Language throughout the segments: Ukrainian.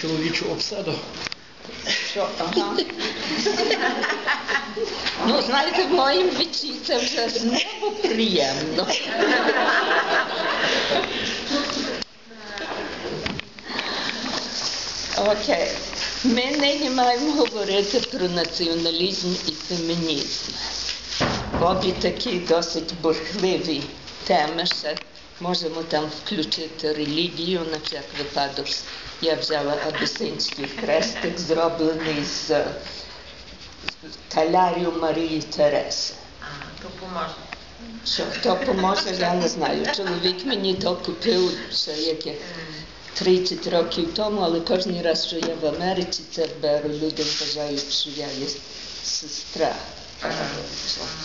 чоловічу обсаду. Що, ага. Ну, знаєте, в моїм віці це вже знову приємно. Окей. Ми нині маємо говорити про націоналізм і фемінізм. Обі такі досить бурхливі теми. Ще можемо там включити релігію на всяк випадок. Я взяла абісинський хрестик, зроблений з з талярів Марії Тереси. А. Що хто поможе, я не знаю. Чоловік мені то купив ще яких 30 років тому, але кожен раз, що я в Америці це беру, люди вважають, що я є сестра.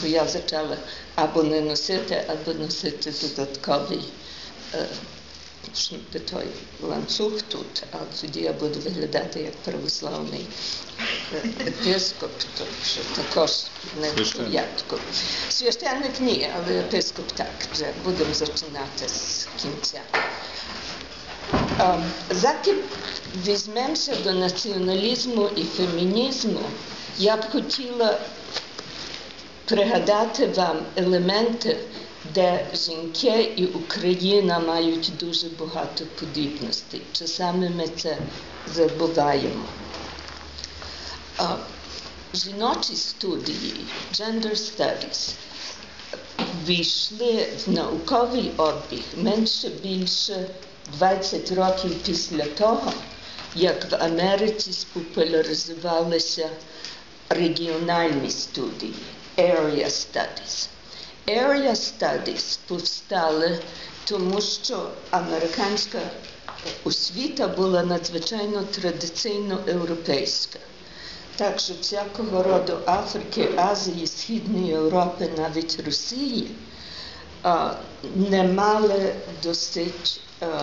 То я почала або не носити, або носити додатковий е, той ланцюг тут, а тоді я буду виглядати як православний е, епископ, то що також не порядку. Священник ні, але епископ так. Вже будемо починати з кінця. Ем, Заки візьмемося до націоналізму і фемінізму, я б хотіла пригадати вам елементи, де жінки і Україна мають дуже багато подібностей. Часами ми це забуваємо. Жіночі студії, gender studies, війшли в науковий обіг менше більше 20 років після того, як в Америці спопуляризувалися регіональні студії, area studies. Area studies повстали, тому що американська освіта була надзвичайно традиційно європейська. Так що всякого роду Африки, Азії, Східної Європи, навіть Росії не мали досить, а,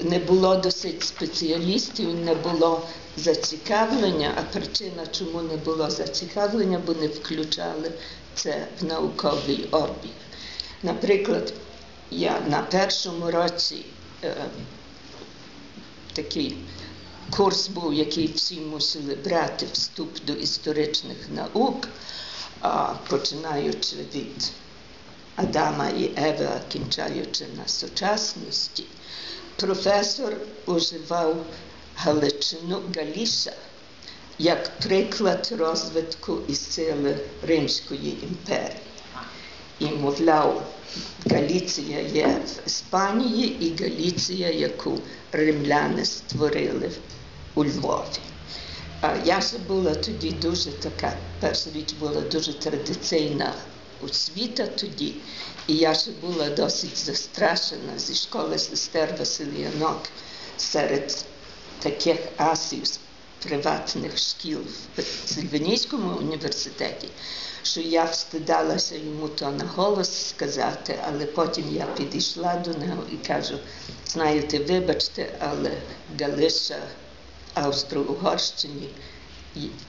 не було досить спеціалістів, не було зацікавлення, а причина, чому не було зацікавлення, бо не включали це в науковий обіг. Наприклад, я на першому році е, такий курс був, який всі мусили брати вступ до історичних наук, а, починаючи від Адама і Еви, кінчаючи на сучасності. Професор уживав Галичину Галіша як приклад розвитку і сили Римської імперії. І мовляв, Галіція є в Іспанії і Галіція, яку римляни створили у Львові. Я ще була тоді дуже така, перша річ була дуже традиційна освіта тоді, і я ще була досить застрашена зі школи сестер Василіянок серед таких асів з приватних шкіл в Пенсильванійському університеті, що я встидалася йому то на голос сказати, але потім я підійшла до нього і кажу, знаєте, вибачте, але Галиша Австро-Угорщині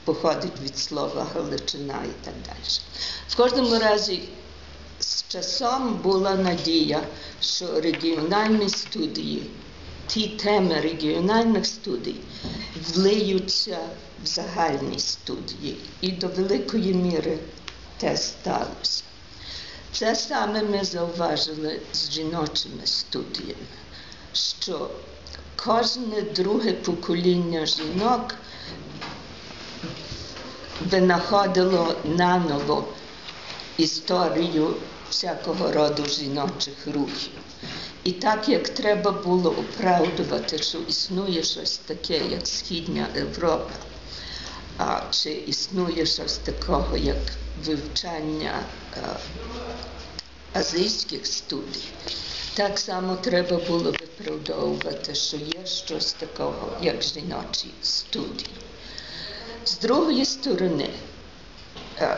походить від слова Галичина і так далі. В кожному разі з часом була надія, що регіональні студії, ті теми регіональних студій влиються в загальні студії. І до великої міри те сталося. Це саме ми зауважили з жіночими студіями, що кожне друге покоління жінок винаходило наново історію всякого роду жіночих рухів. І так як треба було оправдувати, що існує щось таке, як Східня Європа, а чи існує щось такого, як вивчання а, азійських студій, так само треба було виправдовувати, що є щось такого, як жіночі студії. З другої сторони, е,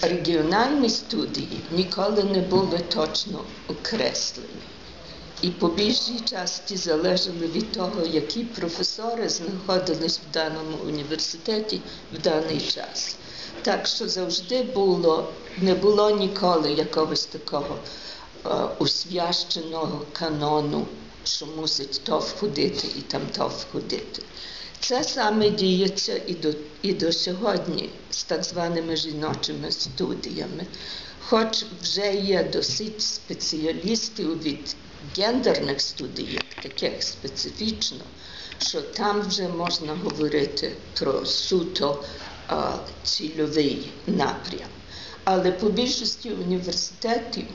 регіональні студії ніколи не були точно окреслені. І по більшій часті залежали від того, які професори знаходились в даному університеті в даний час. Так що завжди було, не було ніколи якогось такого е, освященого канону що мусить то входити і там то входити. Це саме діється і до, і до сьогодні з так званими жіночими студіями. Хоч вже є досить спеціалістів від гендерних студій, таких специфічно, що там вже можна говорити про суто а, цільовий напрям. Але по більшості університетів,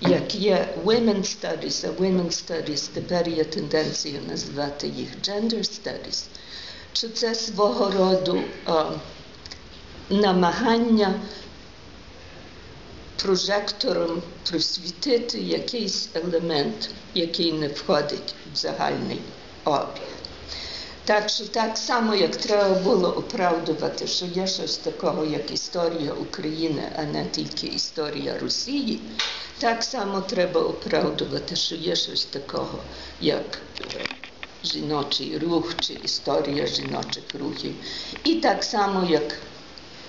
як є Women Studies, а Women Studies тепер є тенденція називати їх Gender Studies, що це свого роду а, намагання прожектором просвітити якийсь елемент, який не входить в загальний обіг. Так що так само, як треба було оправдувати, що є щось такого, як історія України, а не тільки історія Росії, так само треба оправдувати, що є щось такого, як жіночий рух чи історія жіночих рухів. І так само, як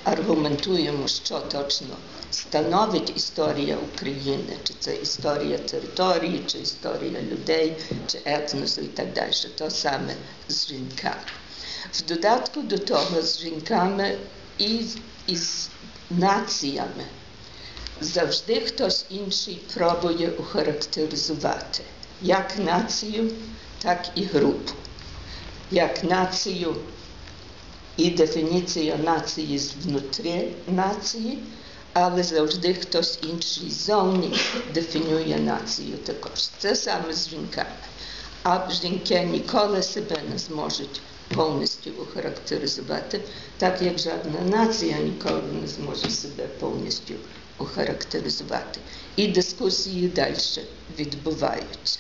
аргументуємо, що точно становить історія України, чи це історія території, чи історія людей, чи етносу і так далі. То саме з жінками. В додатку до того з жінками і, з націями завжди хтось інший пробує охарактеризувати як націю, так і групу. Як націю і дефініція нації знутрі нації, але завжди хтось інший ззовні дефінює націю також. Це саме з жінками. А жінки ніколи себе не зможуть повністю охарактеризувати, так як жодна нація ніколи не зможе себе повністю охарактеризувати. І дискусії далі відбуваються.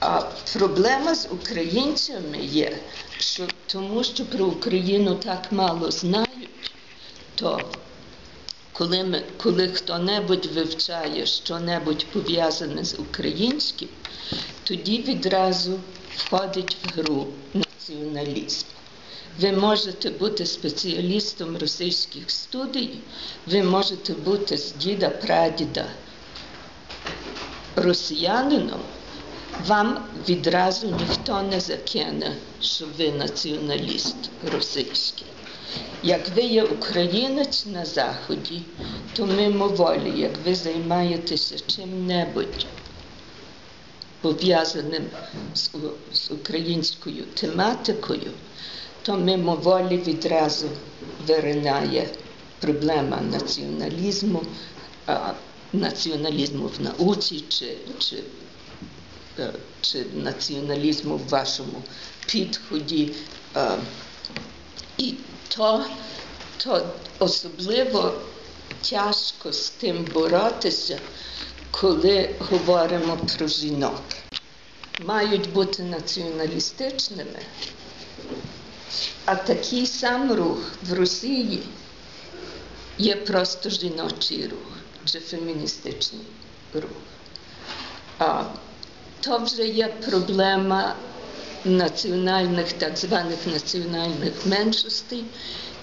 А проблема з українцями є, що тому що про Україну так мало знають, то коли, ми, коли хто-небудь вивчає що-небудь пов'язане з українським, тоді відразу входить в гру націоналізм. Ви можете бути спеціалістом російських студій, ви можете бути з діда прадіда росіянином, вам відразу ніхто не закине, що ви націоналіст російський. Як ви є українець на Заході, то мимоволі, як ви займаєтеся чим-небудь пов'язаним з, з українською тематикою, то мимоволі відразу виринає проблема націоналізму, а, націоналізму в науці чи, чи, чи націоналізму в вашому підході. І то, то особливо тяжко з тим боротися, коли говоримо про жінок. Мають бути націоналістичними, а такий сам рух в Росії є просто жіночий рух чи феміністичний рух. А то вже є проблема національних, так званих національних меншостей.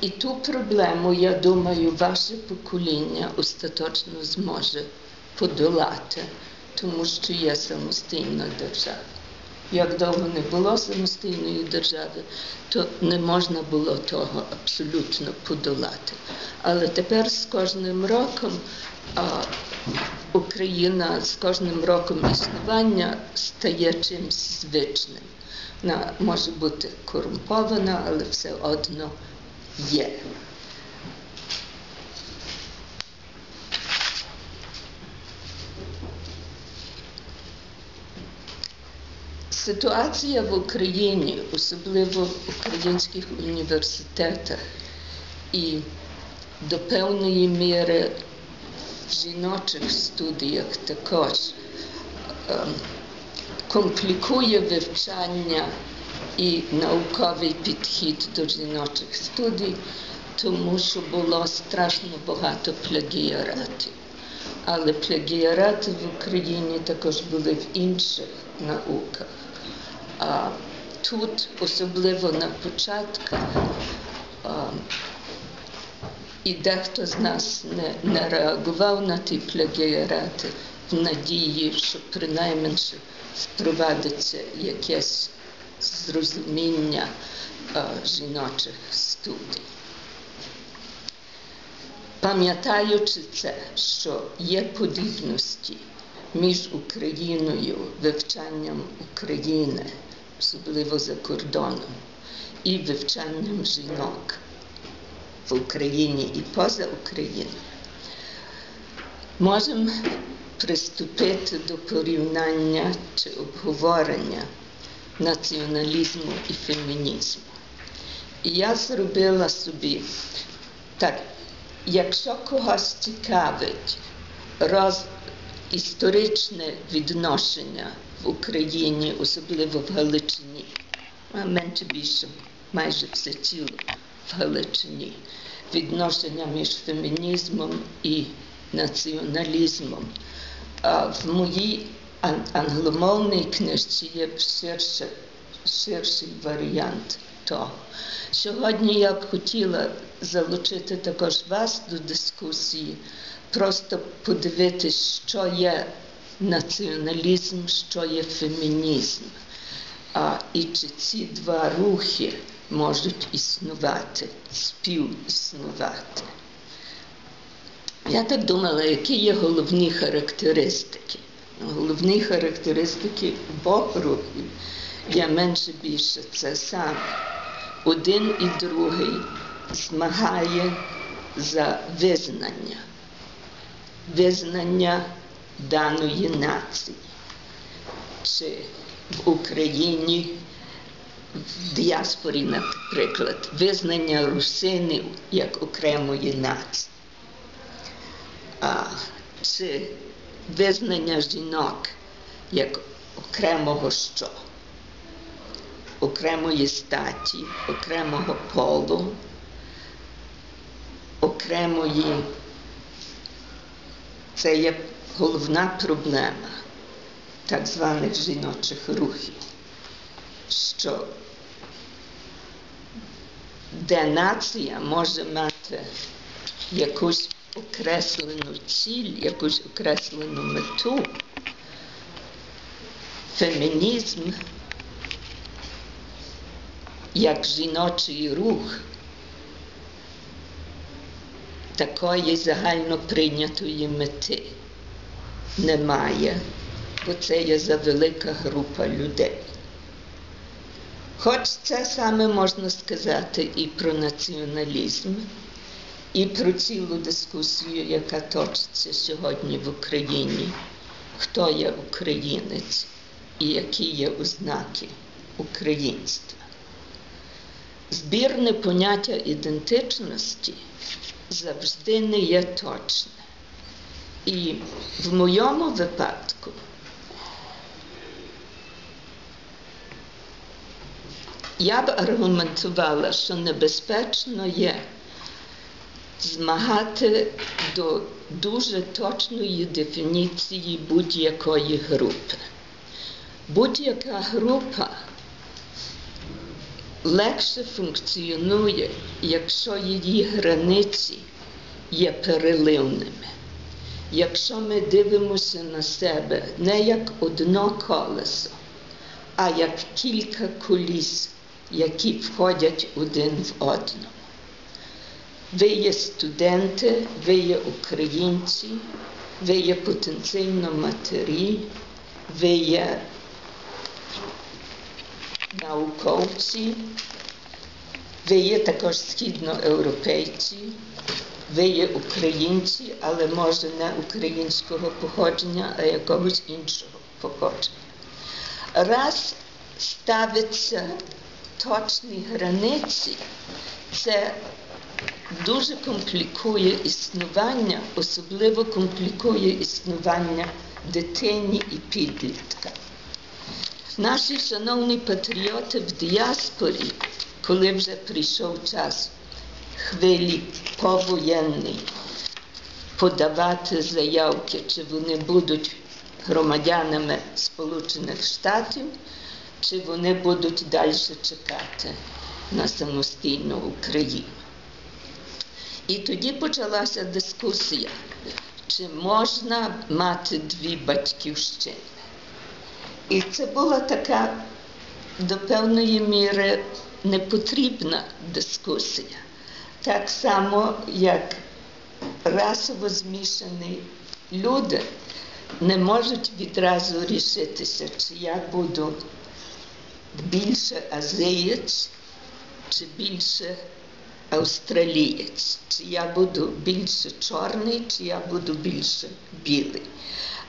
І ту проблему, я думаю, ваше покоління остаточно зможе подолати, тому що є самостійна держава. Як довго не було самостійної держави, то не можна було того абсолютно подолати. Але тепер з кожним роком Україна з кожним роком існування стає чимось звичним. Вона може бути корумпована, але все одно є. Ситуація в Україні, особливо в українських університетах і до певної міри в жіночих студіях також ем, комплікує вивчання і науковий підхід до жіночих студій, тому що було страшно багато плагіаратів. Але плагіарати в Україні також були в інших науках. А тут, особливо на початках, а, і дехто з нас не, не реагував на ті плагіарати в надії, що принаймні впровадиться якесь зрозуміння е, жіночих студій. Пам'ятаючи це, що є подібності між Україною, вивчанням України, особливо за кордоном, і вивчанням жінок в Україні і поза Україною, можемо приступити до порівняння чи обговорення націоналізму і фемінізму. І я зробила собі так, якщо когось цікавить роз, історичне відношення в Україні, особливо в Галичині, менше більше майже все ціло Галичині, відношення між фемінізмом і націоналізмом. А в моїй англомовній книжці є ширше, ширший варіант того. Сьогодні я б хотіла залучити також вас до дискусії, просто подивитись, що є націоналізм, що є фемінізм, а, і чи ці два рухи можуть існувати, співіснувати. Я так думала, які є головні характеристики. Головні характеристики обох рухів є менше більше це саме. Один і другий змагає за визнання, визнання даної нації. Чи в Україні, в діаспорі, наприклад, визнання русинів як окремої нації. А, чи визнання жінок як окремого що? Окремої статі, окремого полу, окремої. Це є головна проблема так званих жіночих рухів, що де нація може мати якусь окреслену ціль, якусь окреслену мету, фемінізм як жіночий рух такої загально прийнятої мети немає, бо це є завелика група людей. Хоч це саме можна сказати і про націоналізм, і про цілу дискусію, яка точиться сьогодні в Україні, хто є українець і які є ознаки українства. Збірне поняття ідентичності завжди не є точне. І в моєму випадку я б аргументувала, що небезпечно є змагати до дуже точної дефініції будь-якої групи. Будь-яка група легше функціонує, якщо її границі є переливними. Якщо ми дивимося на себе не як одно колесо, а як кілька коліс, які входять один в одному. Ви є студенти, ви є українці, ви є потенційно матері, ви є науковці, ви є також східноєвропейці, ви є українці, але може не українського походження, а якогось іншого походження. Раз ставиться точні границі, це дуже комплікує існування, особливо комплікує існування дитині і підлітка. Наші шановні патріоти в діаспорі, коли вже прийшов час хвилі повоєнний, подавати заявки, чи вони будуть громадянами Сполучених Штатів, чи вони будуть далі чекати на самостійну Україну. І тоді почалася дискусія, чи можна мати дві батьківщини. І це була така до певної міри непотрібна дискусія. Так само, як расово змішані люди не можуть відразу рішитися, чи я буду більше азієць, чи більше австралієць, чи я буду більше чорний, чи я буду більше білий.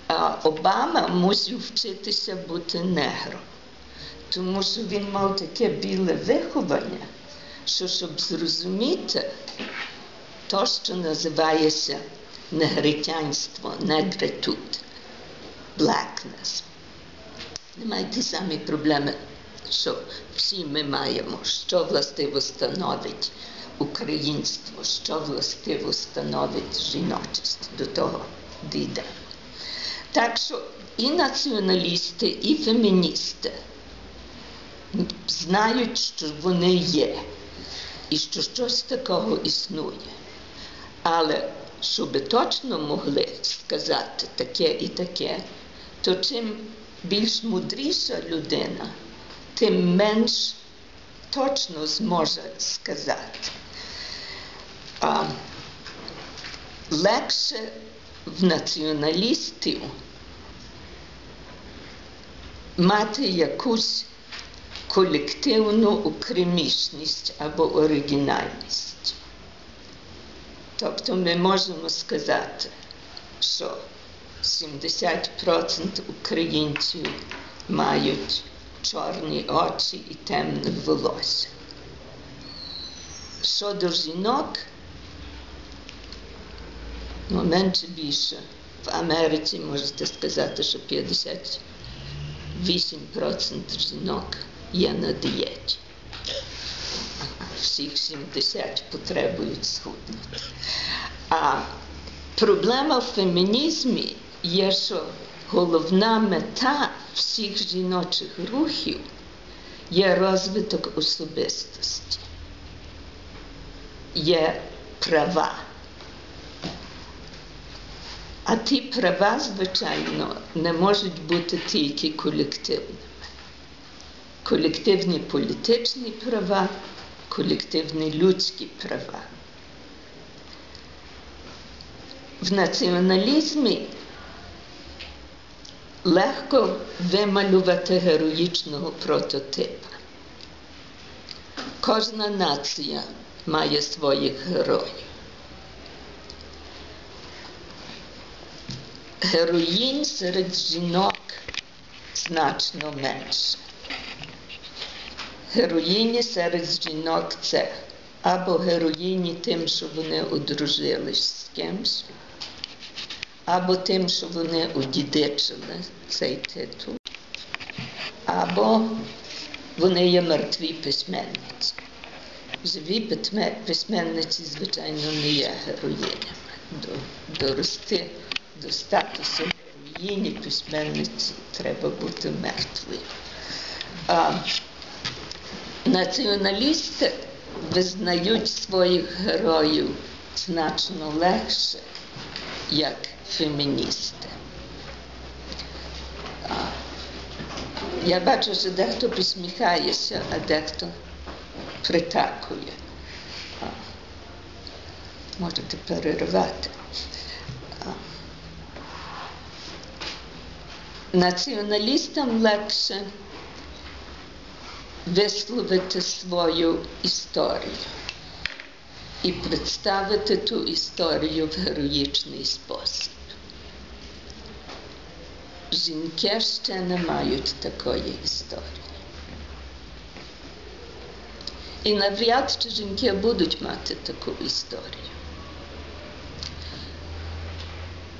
А Обама мусив вчитися бути негром, тому що він мав таке біле виховання, що щоб зрозуміти то, що називається негритянство, негритут, blackness. Немає ті самі проблеми, що всі ми маємо, що властиво становить українство, що властиво становить жіночість. До того дійдемо. Так що і націоналісти, і феміністи знають, що вони є, і що щось такого існує. Але щоб точно могли сказати таке і таке, то чим більш мудріша людина, тим менш точно зможе сказати. А легше в націоналістів мати якусь колективну окремішність або оригінальність. Тобто ми можемо сказати, що 70% українців мають чорні очі і темне волосся. Щодо жінок, ну, менше більше. В Америці можете сказати, що 58% жінок є на дієті. Всіх 70 потребують схуднути. А проблема в фемінізмі є, що головна мета всіх жіночих рухів є розвиток особистості, є права. А ті права, звичайно, не можуть бути тільки колективними. Колективні політичні права, колективні людські права. В націоналізмі легко вималювати героїчного прототипа. Кожна нація має своїх героїв. Героїнь серед жінок значно менше. Героїні серед жінок це або героїні тим, що вони одружились з кимсь, або тим, що вони одідичили цей титул, або вони є мертві письменниці. Живі письменниці, звичайно, не є героїнями. Дорости до статусу героїні письменниці треба бути мертвою. А, націоналісти визнають своїх героїв значно легше, як феміністи. Я бачу, що дехто посміхається, а дехто притакує. Можете перервати. Націоналістам легше висловити свою історію і представити ту історію в героїчний спосіб. Жінки ще не мають такої історії. І навряд чи жінки будуть мати таку історію.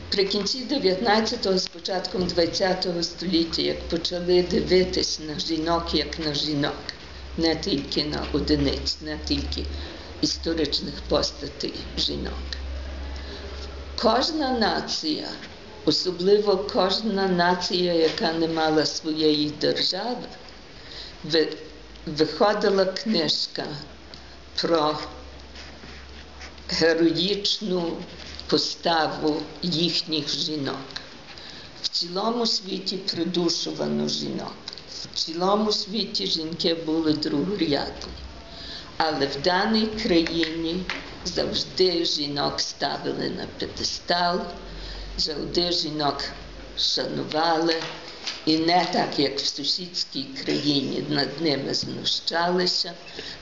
При кінці 19-го, з початком 20-го століття, як почали дивитись на жінок як на жінок, не тільки на одиниць, не тільки історичних постатей жінок. Кожна нація, особливо кожна нація, яка не мала своєї держави, виходила книжка про героїчну поставу їхніх жінок. В цілому світі придушувано жінок. В цілому світі жінки були другорядні. Але в даній країні завжди жінок ставили на п'єдестал, завжди жінок шанували. І не так, як в сусідській країні над ними знущалися,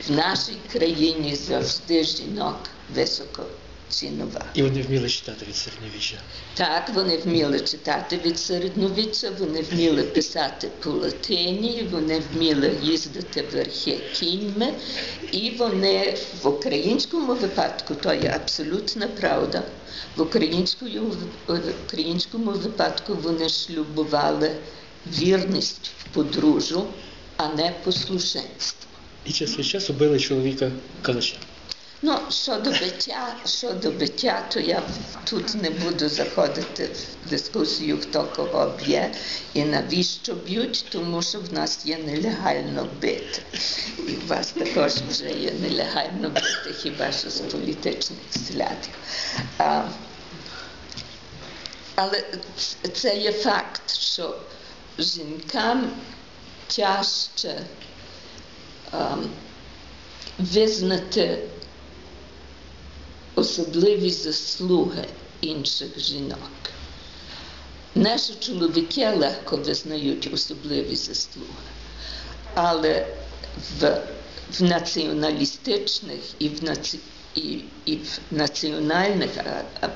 в нашій країні завжди жінок високо цінували. І вони вміли читати від середньовіччя. Так, вони вміли читати від середньовіччя, вони вміли писати по латині, вони вміли їздити верхи кіньми, і вони в українському випадку, то є абсолютна правда. В українському, в українському випадку вони шлюбували вірність в подружжю, а не послушенство. І час від часу били чоловіка калачем. Ну, щодо биття, щодо биття, то я тут не буду заходити в дискусію, хто кого б'є і навіщо б'ють, тому що в нас є нелегально бити. І в вас також вже є нелегально бити, хіба що з політичних взглядів. А, але це є факт, що жінкам тяжче ем, визнати особливі заслуги інших жінок. Наші чоловіки легко визнають особливі заслуги, але в, в націоналістичних і в, наці, і, і в національних, а, а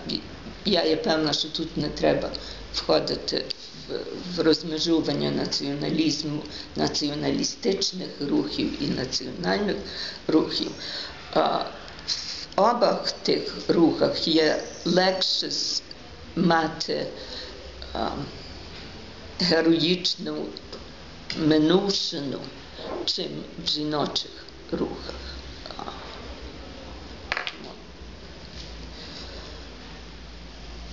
я є певна, що тут не треба входити в, в розмежування націоналізму, націоналістичних рухів і національних рухів. А, обох тих рухах є легше мати а, героїчну минувшину, чим в жіночих рухах.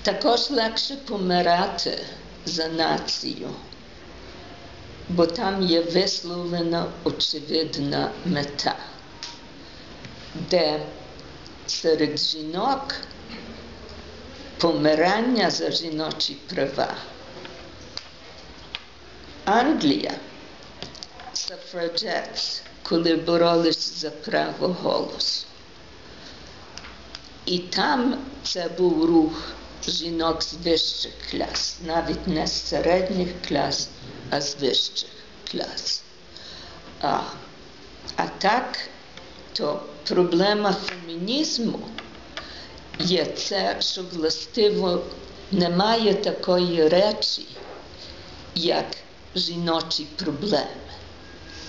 Також легше помирати за націю, бо там є висловлена очевидна мета, де серед жінок помирання за жіночі права. Англія, суфраджетс, коли боролись за право голосу. І там це був рух жінок з вищих клас, навіть не з середніх клас, а з вищих клас. А, а так, то проблема фемінізму є це, що властиво немає такої речі, як жіночі проблеми.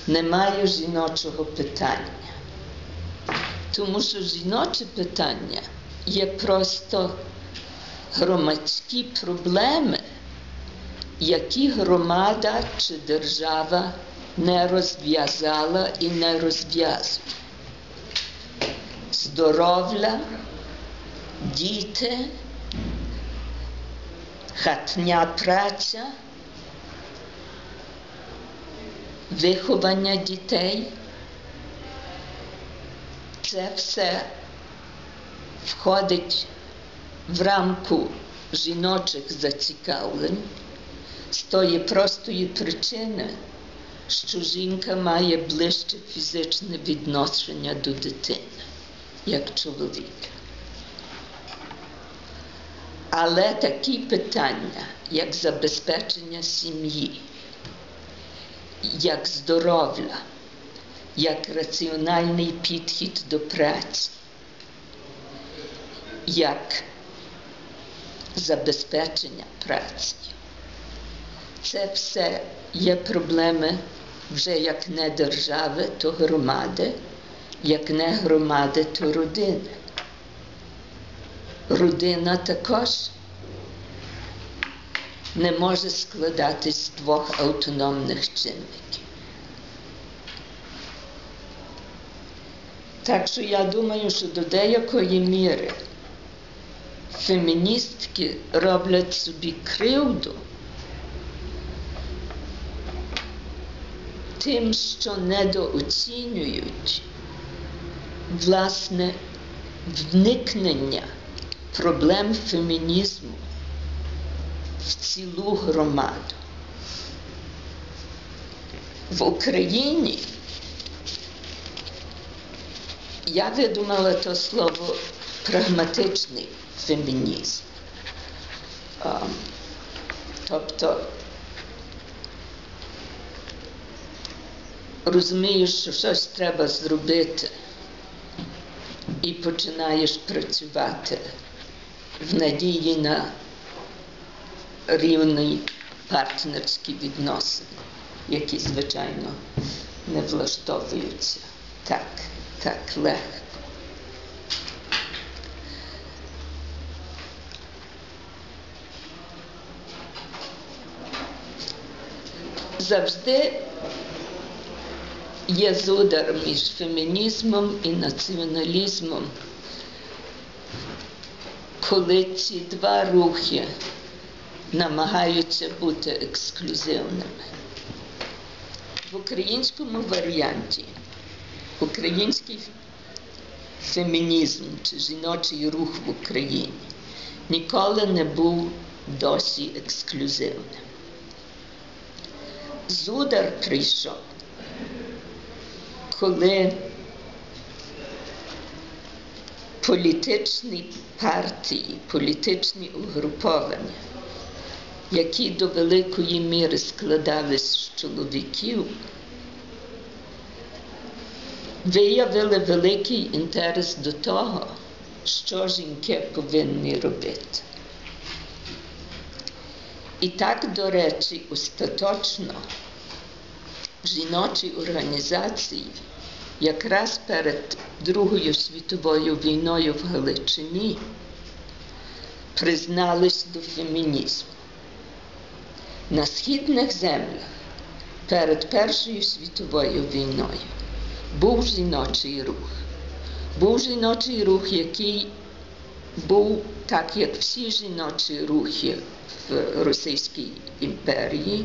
Немає жіночого питання. Тому що жіноче питання є просто громадські проблеми, які громада чи держава не розв'язала і не розв'язує. Здоров'я, діти, хатня праця, виховання дітей. Це все входить в рамку жіночих зацікавлень з тої простої причини, що жінка має ближче фізичне відношення до дитини, як чоловік. Але такі питання, як забезпечення сім'ї, як здоров'я, як раціональний підхід до праці, як забезпечення праці. Це все є проблеми вже як не держави, то громади, як не громади, то родини. Родина також не може складатись з двох автономних чинників. Так що я думаю, що до деякої міри феміністки роблять собі кривду тим, що недооцінюють власне вникнення проблем фемінізму в цілу громаду. В Україні я видумала то слово прагматичний фемінізм. Тобто розумієш, що щось треба зробити, і починаєш працювати в надії на рівні партнерські відносини, які, звичайно, не влаштовуються так, так легко. Завжди є зудар між фемінізмом і націоналізмом, коли ці два рухи намагаються бути ексклюзивними. В українському варіанті український фемінізм чи жіночий рух в Україні ніколи не був досі ексклюзивним. Зудар прийшов, коли політичні партії, політичні угруповання, які до великої міри складались з чоловіків, виявили великий інтерес до того, що жінки повинні робити. І так, до речі, остаточно жіночі організації якраз перед Другою світовою війною в Галичині признались до фемінізму. На східних землях перед Першою світовою війною був жіночий рух. Був жіночий рух, який був, так як всі жіночі рухи в Російській імперії,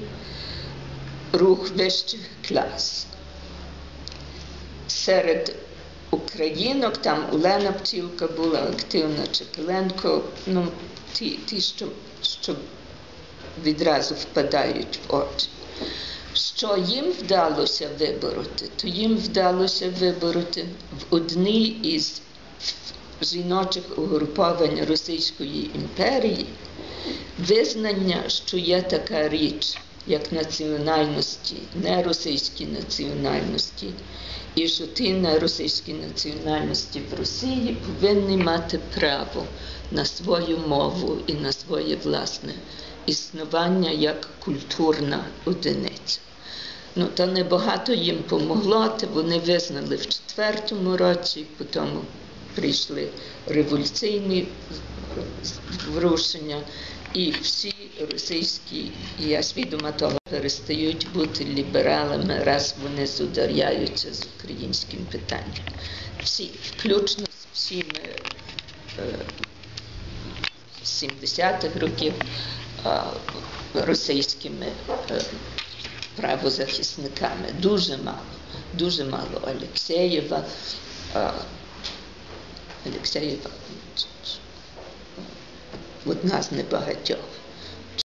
рух вищих клас. Серед українок там Олена Птілка була активна, Чепеленко, ну, ті, ті що, що відразу впадають в очі. Що їм вдалося вибороти, то їм вдалося вибороти в одній із жіночих угруповань Російської імперії визнання, що є така річ, як національності, не російські національності, і що ті неросійські національності в Росії повинні мати право на свою мову і на своє власне існування як культурна одиниця. Ну, та небагато їм помогло, то вони визнали в четвертому році, потім прийшли революційні врушення, і всі російські, я свідома того, перестають бути лібералами, раз вони зударяються з українським питанням. Всі, включно з всіми е, 70-х років е, російськими е, правозахисниками. Дуже мало, дуже мало Алексеєва. Е, Алексеєва одна з небагатьох.